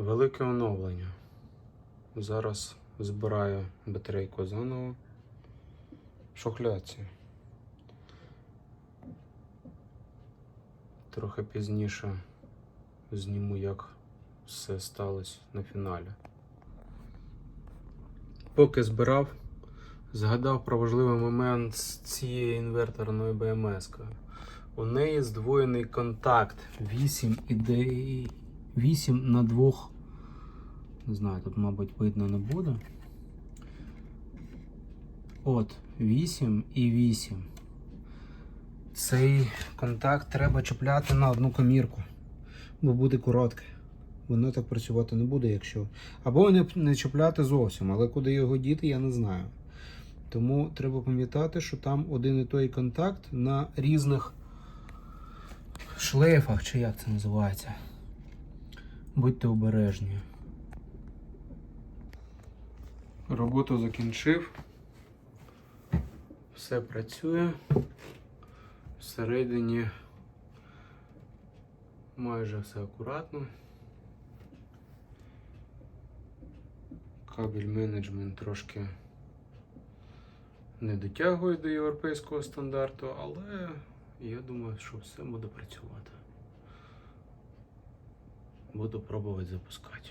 Велике оновлення. Зараз збираю батарейку заново. Шухляці. Трохи пізніше зніму, як все сталося на фіналі. Поки збирав, згадав про важливий момент з цією інверторною БМС. У неї здвоєний контакт 8 ідей. 8 на 2. Не знаю, тут, мабуть, видно не буде. От, 8 і 8. Цей контакт треба чіпляти на одну комірку, бо буде коротке. Воно так працювати не буде, якщо. Або не, не чіпляти зовсім, але куди його діти, я не знаю. Тому треба пам'ятати, що там один і той контакт на різних шлейфах, чи як це називається. Будьте обережні. Роботу закінчив. Все працює. Всередині майже все акуратно. Кабель менеджмент трошки не дотягує до європейського стандарту, але я думаю, що все буде працювати. Буду пробувати запускати.